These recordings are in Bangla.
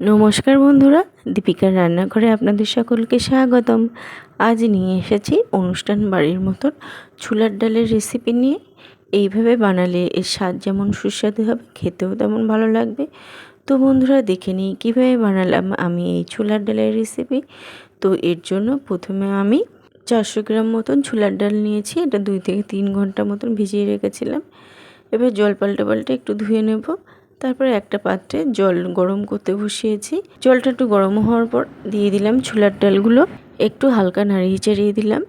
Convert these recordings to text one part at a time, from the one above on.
নমস্কার বন্ধুরা, দীপিকার রান্নাঘরে আপনাদের সকলকে স্বাগতম। আজ নিয়ে এসেছি অনুষ্ঠান বাড়ির মতন ছোলার ডালের রেসিপি নিয়ে। এইভাবে বানালে এর স্বাদ যেমন সুস্বাদু হবে, খেতেও তেমন ভালো লাগবে। তো বন্ধুরা, দেখে নিই কীভাবে বানালাম আমি এই ছোলার ডালের রেসিপি তো এর জন্য প্রথমে আমি চারশো গ্রাম মতন ছোলার ডাল নিয়েছি, এটা দুই থেকে তিন ঘণ্টা মতন ভিজিয়ে রেখেছিলাম। এবার জল পাল্টে পাল্টে একটু ধুয়ে নেব। তারপরে একটা পাত্রে জল গরম করতে বসিয়েছি। জলটা একটু গরম হওয়ার পর দিয়ে দিলাম ছোলার ডালগুলো। একটু হালকা নাড়িয়ে চাড়িয়ে দিলাম।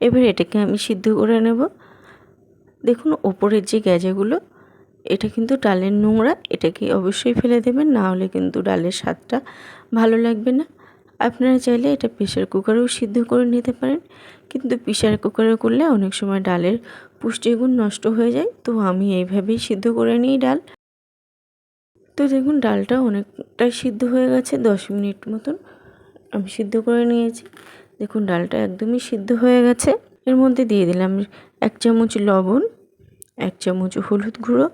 এবার এটাকে আমি সিদ্ধ করে নেব। দেখুন, ওপরের যে গ্যাজাগুলো, এটা কিন্তু ডালের নোংরা। এটাকে অবশ্যই ফেলে দেবেন, না হলে কিন্তু ডালের স্বাদটা ভালো লাগবে না। আপনারা চাইলে এটা প্রেশার কুকারেও সিদ্ধ করে নিতে পারেন। কিন্তু প্রেশার কুকারে করলে অনেক সময় ডালের পুষ্টিগুণ নষ্ট হয়ে যায়, তো আমি এইভাবেই সিদ্ধ করে নিই ডাল। তো দেখুন, ডালটা অনেকটাই সিদ্ধ হয়ে গেছে, দশ মিনিট মতন আমি সিদ্ধ করে নিয়েছি। দেখুন, ডালটা একদমই সিদ্ধ হয়ে গেছে। এর মধ্যে দিয়ে দিলাম এক চামচ লবণ, এক চামচ হলুদ গুঁড়ো,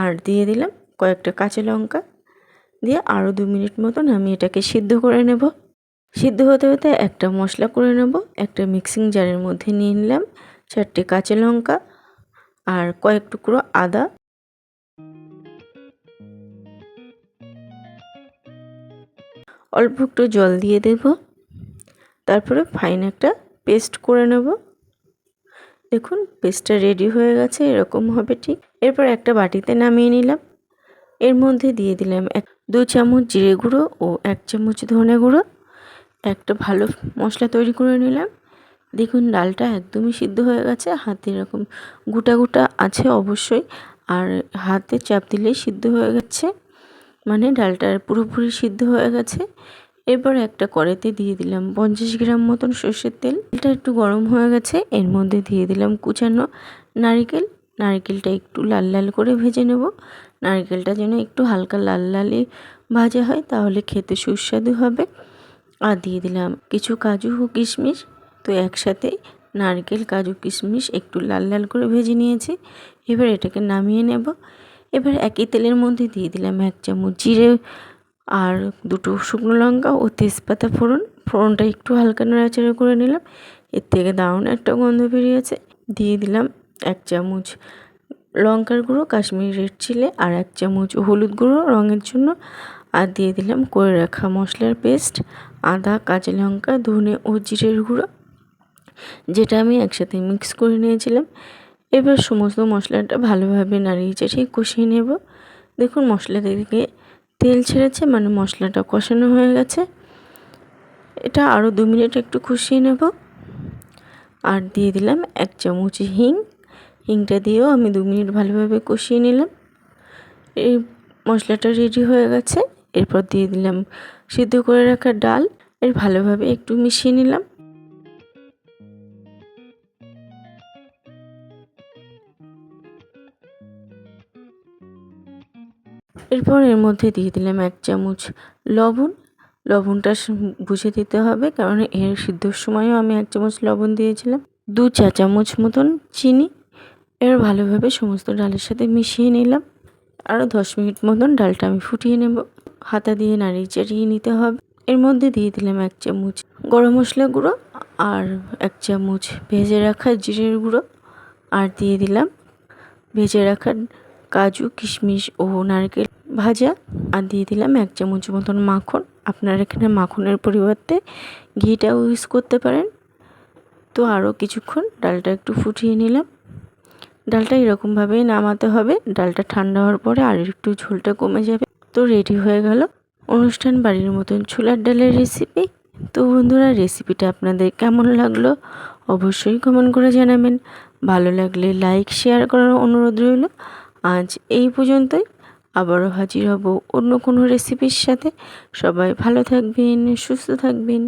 আর দিয়ে দিলাম কয়েকটা কাঁচা লঙ্কা। দিয়ে আরও দু মিনিট মতন আমি এটাকে সিদ্ধ করে নেব। সিদ্ধ হতে হতে একটা মশলা করে নেব, একটা মিক্সিং জারের মধ্যে নিয়ে নিলাম। চারটে কাঁচা লঙ্কা আর কয়েক টুকরো আদা। অল্প একটু জল দিয়ে দেব। তারপরে ফাইন একটা পেস্ট করে নেব। দেখুন পেস্টটা রেডি হয়ে গেছে, এরকম হবে ঠিক। এরপর একটা বাটিতে নামিয়ে নিলাম। এর মধ্যে দিয়ে দিলাম এক, দু চামচ জিরে গুঁড়ো ও এক চামচ ধনে গুঁড়ো। একটা ভালো মশলা তৈরি করে নিলাম। দেখুন, ডালটা একদমই সিদ্ধ হয়ে গেছে। হাতে এরকম গোটা গোটা আছে অবশ্যই। আর হাতে চাপ দিলেই সিদ্ধ হয়ে গেছে। মানে ডালটা পুরোপুরি সিদ্ধ হয়ে গেছে। এরপর একটা কড়াইতে দিয়ে দিলাম পঞ্চাশ গ্রাম মতন সর্ষের তেল। এটা একটু গরম হয়ে গেছে। এর মধ্যে দিয়ে দিলাম কুচানো নারিকেল। নারকেলটা একটু লাল লাল করে ভেজে নেব। নারকেলটা যেন একটু হালকা লাল লালই ভাজা হয়, তাহলে খেতে সুস্বাদু হবে। আর দিয়ে দিলাম কিছু কাজু ও কিশমিশ। তো একসাথে নারকেল, কাজু, কিশমিশ একটু লাল লাল করে ভেজে নিয়েছি। এবার এটাকে নামিয়ে নেব। এবার একই তেলের মধ্যে দিয়ে দিলাম এক চামচ জিরে আর দুটো শুকনো লঙ্কা ও তেজপাতা ফোড়ন। ফোড়নটা একটু হালকা নাড়াচাড়া করে নিলাম। এর থেকে দারুণ একটা গন্ধ বেরিয়েছে। দিয়ে দিলাম এক চামচ লঙ্কার গুঁড়ো, কাশ্মীরি রেড চিলে আর এক চামচ হলুদ গুঁড়ো রঙের জন্য। আর দিয়ে দিলাম করে রাখা মশলার পেস্ট, আদা, কাঁচা লঙ্কা, ধনে ও জিরের গুঁড়ো। যেটা আমি একসাথে মিক্স করে নিয়েছিলাম। এবার সমস্ত মশলাটা ভালোভাবে নাড়িয়ে চাড়িয়ে কষিয়ে নেব। দেখুন, মশলা থেকে তেল ছেড়েছে মানে মশলাটা কষানো হয়ে গেছে। এটা আরও দু মিনিট একটু কষিয়ে নেব। আর দিয়ে দিলাম এক চামচ হিং। হিংটা দিয়েও আমি দু মিনিট ভালোভাবে কষিয়ে নিলাম। এই মশলাটা রেডি হয়ে গেছে। এরপর দিয়ে দিলাম সিদ্ধ করে রাখা ডাল। এর ভালোভাবে একটু মিশিয়ে নিলাম। এরপর এর মধ্যে দিয়ে দিলাম এক চামচ লবণ। লবণটা বুঝে দিতে হবে, কারণ এর সিদ্ধর সময়ও আমি এক চামচ লবণ দিয়েছিলাম। দু চা চামচ মতন চিনি। এর ভালোভাবে সমস্ত ডালের সাথে মিশিয়ে নিলাম। আরও দশ মিনিট মতন ডালটা আমি ফুটিয়ে নেব। হাতা দিয়ে নাড়িয়ে চাড়িয়ে নিতে হবে। এর মধ্যে দিয়ে দিলাম এক চামচ গরম মশলা গুঁড়ো আর এক চামচ ভেজে রাখা জিরের গুঁড়ো। আর দিয়ে দিলাম ভেজে রাখা কাজু, কিশমিশ ও নারকেল ভাজা আর দিয়ে দিলাম এক চামচ মতন মাখন। আপনারা এখানে মাখনের পরিবর্তে ঘিটাও ইউজ করতে পারেন। তো আরও কিছুক্ষণ ডালটা একটু ফুটিয়ে নিলাম। ডালটা এরকমভাবেই নামাতে হবে। ডালটা ঠান্ডা হওয়ার পরে আর একটু ঝোলটা কমে যাবে। তো রেডি হয়ে গেল অনুষ্ঠান বাড়ির মতন ছোলার ডালের রেসিপি তো বন্ধুরা রেসিপিটা আপনাদের কেমন লাগল অবশ্যই কমেন্ট করে জানাবেন। ভালো লাগলে লাইক শেয়ার করার অনুরোধ রইল। আজ এই পর্যন্তই। আবারও হাজির হব অন্য কোনো রেসিপির সাথে। সবাই ভালো থাকবেন সুস্থ থাকবেন।